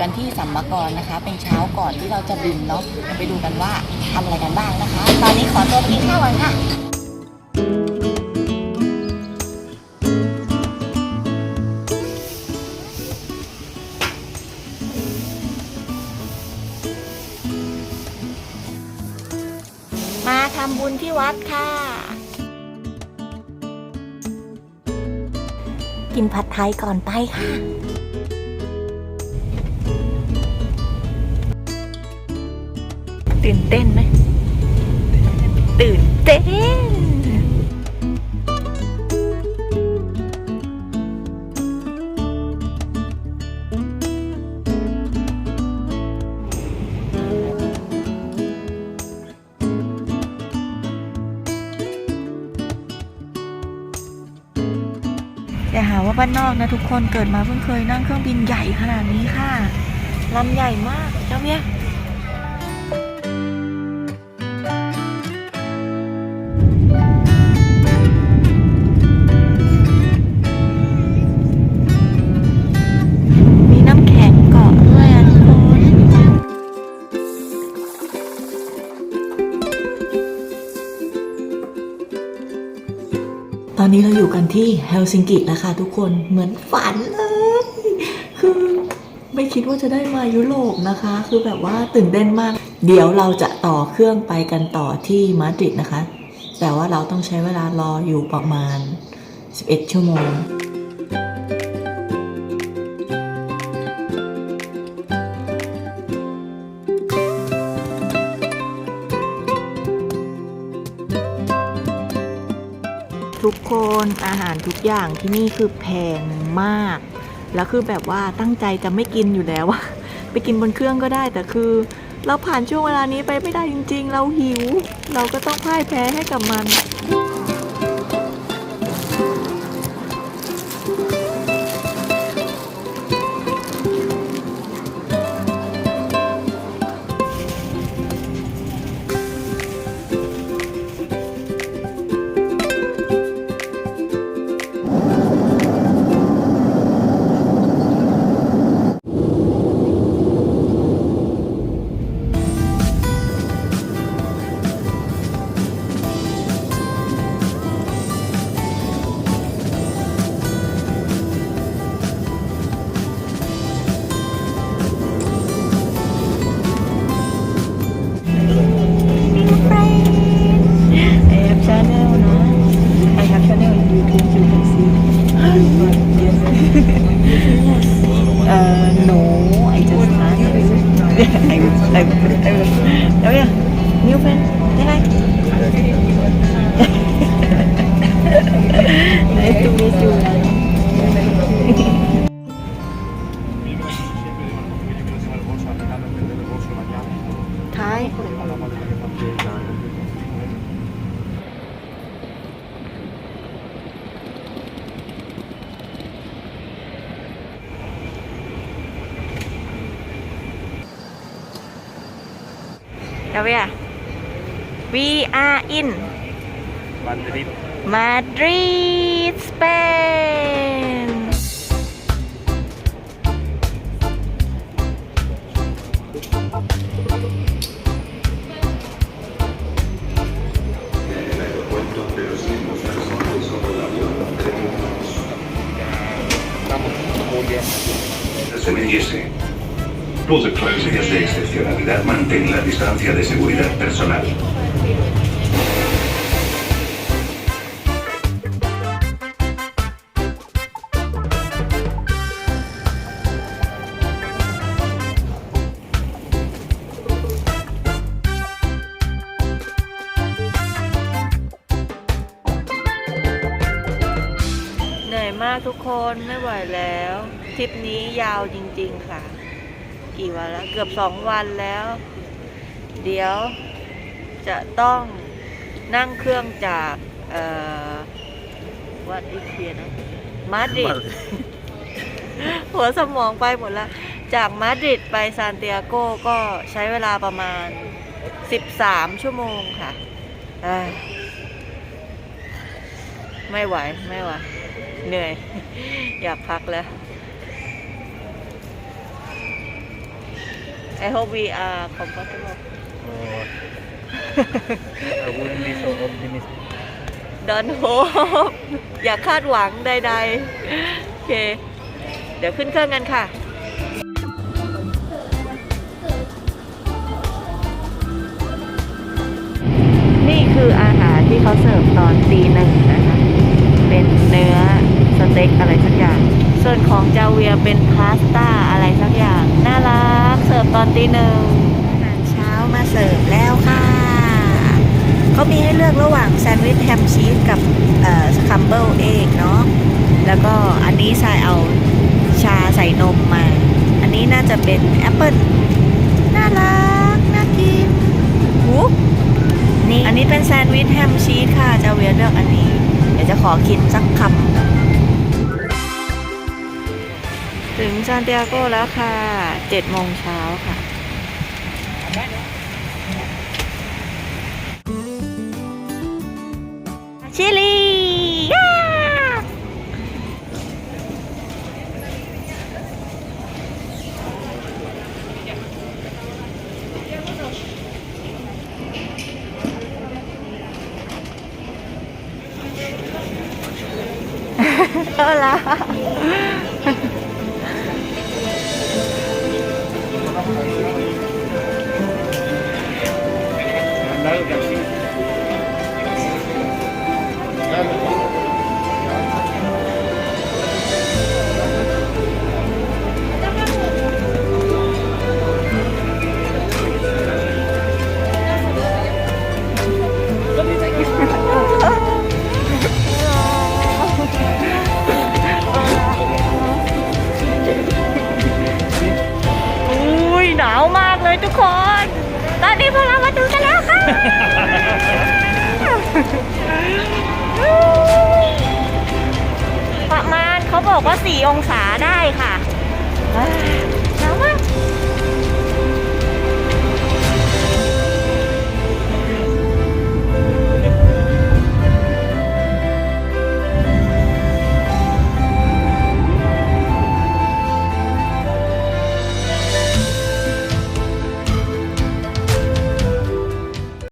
กันที่สัมมกรนะคะ เป็นเช้าก่อนที่เราจะบินเนาะไปดูกันว่าทำอะไรกันบ้างนะคะ ตอนนี้ขอตัวไปกินข้าวก่อนค่ะมาทำบุญที่วัดค่ะ กินผัดไทยก่อนไปค่ะ ตื่นเต้นไหมตื่นเต้นแต่หาว่าบ้านนอกนะทุกคนเกิดมาเพิ่งเคยนั่งเครื่องบินใหญ่ขนาดนี้ค่ะลำใหญ่มากเจ้าเมีย อนนี้เราอยู่กันที่เฮลซิงกิแล้วค่ะทุกคนเหมือนฝันเลย คือไม่คิดว่าจะได้มายุโรปนะคะ คือแบบว่าตื่นเต้นมาก เดี๋ยวเราจะต่อเครื่องไปกันต่อที่มาดริดนะคะ แต่ว่าเราต้องใช้เวลารออยู่ประมาณ 11 ชั่วโมง ทุกคนอาหารทุกอย่างที่นี่คือแพงมาก แล้วคือแบบว่าตั้งใจจะไม่กินอยู่แล้วอะไปกินบนเครื่องก็ได้แต่คือ เราผ่านช่วงเวลานี้ไปไม่ได้จริง ๆ เราหิว เราก็ต้องพ่ายแพ้ให้กับมัน I I I oh yeah new friend. Say hi เดี๋ยวเวีย We are in Madrid. Madrid Spain se mediese. Los días de excepcionalidad mantén la distancia de seguridad personal. เหนื่อยมากทุกคนไม่ไหวแล้ว ทริปนี้ยาวจริง ๆ ค่ะ กี่วันแล้ว เกือบสองวันแล้ว เดี๋ยวจะต้องนั่งเครื่องจากเอ่อวัดอิเทียนะมาดริดหัวสมองไปหมดแล้วจากมาดริดไปซานเตียโกก็ใช้เวลาประมาณ 13 ชั่วโมงค่ะเอ้ยไม่ไหว ไม่ไหว เหนื่อย อยากพักแล้ว I hope we are comfortable Oh, I wouldn't be so optimistic. Don't hope อย่าคาดหวังใดๆ โอเค เดี๋ยวขึ้นเครื่องกันค่ะ นี่คืออาหารที่เขาเสิร์ฟตอนตีหนึ่งนะคะ เป็นเนื้อสเต็กอะไรสักอย่าง ส่วนของจาเวียเป็นพาสต้าอะไรสักอย่าง น่ารักเสิ ร์ฟตอนตีหนึ่งอาหารเช้ามาเสิร์ฟแล้วค่ะ เขามีให้เลือกระหว่างแซนด์วิชแฮมชีสกับสคัมเบิลเอกเนาะแล้วก็อันนี้ใส่เอาชาใส่นมมา อันนี้น่าจะเป็นแอปเปิลน่ารัก น่ากินหูนี่อันนี้เป็นแซนด์วิชแฮมชีสค่ะ จะเวียเลือกอันนี้ เดี๋ยวจะขอกินสักคำ ถึงซานติอาโกแล้วค่ะ7โมงเช้าค่ะชิลีย่อาละ ประมาณเขาบอกว่า 4 องศาได้ค่ะ